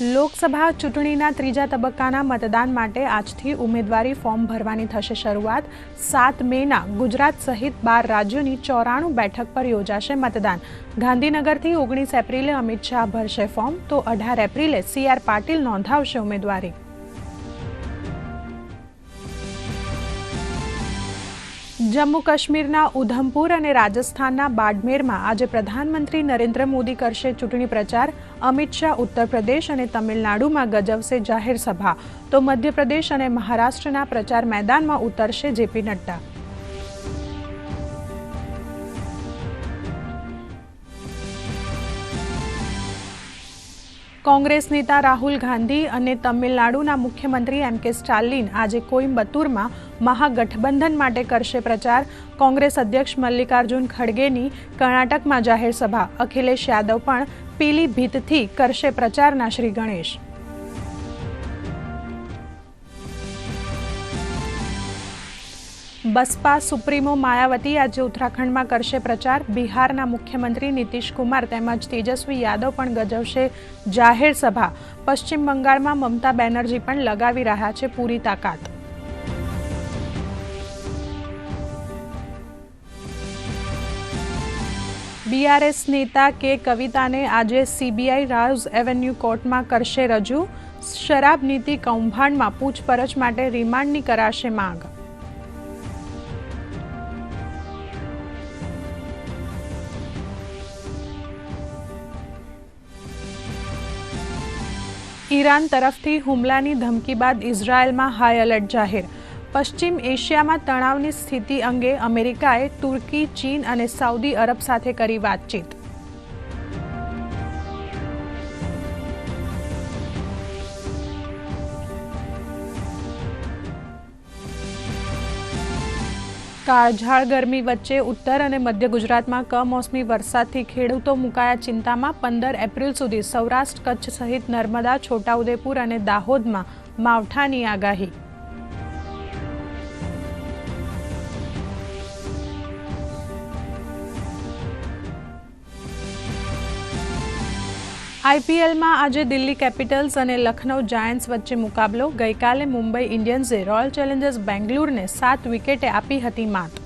લોકસભા ચૂંટણીના ત્રીજા તબક્કાના મતદાન માટે આજથી ઉમેદવારી ફોર્મ ભરવાની થશે શરૂઆત. સાત મેના ગુજરાત સહિત બાર રાજ્યોની ચોરાણું બેઠક પર યોજાશે મતદાન. ગાંધીનગરથી ઓગણીસ એપ્રિલે અમિત શાહ ભરશે ફોર્મ, તો અઢાર એપ્રિલે સી આર પાટીલ નોંધાવશે ઉમેદવારી. જમ્મુ કાશ્મીરના ઉધમપુર અને રાજસ્થાનના બાડમેરમાં આજે પ્રધાનમંત્રી નરેન્દ્ર મોદી કરશે ચૂંટણી પ્રચાર. અમિત શાહ ઉત્તર પ્રદેશ અને તમિલનાડુમાં ગજવશે જાહેર સભા. તો મધ્યપ્રદેશ અને મહારાષ્ટ્રના પ્રચાર મેદાનમાં ઉતરશે જેપી નડ્ડા. કોંગ્રેસ નેતા રાહુલ ગાંધી અને તમિલનાડુના મુખ્યમંત્રી એમ કે સ્ટાલિન આજે કોઇમ્બતુરમાં મહાગઠબંધન માટે કરશે પ્રચાર. કોંગ્રેસ અધ્યક્ષ મલ્લિકાર્જુન ખડગેની કર્ણાટકમાં જાહેર સભા અખિલેશ યાદવ પણ પીલીભીતથી કરશે પ્રચારના શ્રી ગણેશ. બસપા સુપ્રીમો માયાવતી આજે ઉત્તરાખંડમાં કરશે પ્રચાર. બિહારના મુખ્યમંત્રી નીતિશ કુમાર તેમજ તેજસ્વી યાદવ પણ ગજવશે જાહેર સભા. પશ્ચિમ બંગાળમાં મમતા બેનર્જી પણ લગાવી રહ્યા છે પૂરી તાકાત. બીઆરએસ નેતા કે કવિતાને આજે સીબીઆઈ રાઉઝ એવન્યુ કોર્ટમાં કરશે રજૂ. શરાબ નીતિ કૌભાંડમાં પૂછપરછ માટે રિમાન્ડની કરાશે માંગ. ઈરાન તરફથી હુમલાની ધમકી બાદ ઇઝરાયેલમાં હાઈ એલર્ટ જાહેર. પશ્ચિમ એશિયામાં તણાવની સ્થિતિ અંગે અમેરિકાએ તુર્કી, ચીન અને સાઉદી અરબ સાથે કરી વાતચીત. કાળઝાળ ગરમી વચ્ચે ઉત્તર અને મધ્ય ગુજરાતમાં કમોસમી વરસાદથી ખેડૂતો મુકાયા ચિંતામાં પંદર એપ્રિલ સુધી સૌરાષ્ટ્ર કચ્છ સહિત નર્મદા, છોટાઉદેપુર અને દાહોદમાં માવઠાની આગાહી આઈપીએલમાં આજે દિલ્હી કેપિટલ્સ અને લખનૌ જાયન્ટ્સ વચ્ચે મુકાબલો ગઈકાલે મુંબઈ ઇન્ડિયન્સે રોયલ ચેલેન્જર્સ બેંગ્લુરને સાત વિકેટે આપી હતી માત.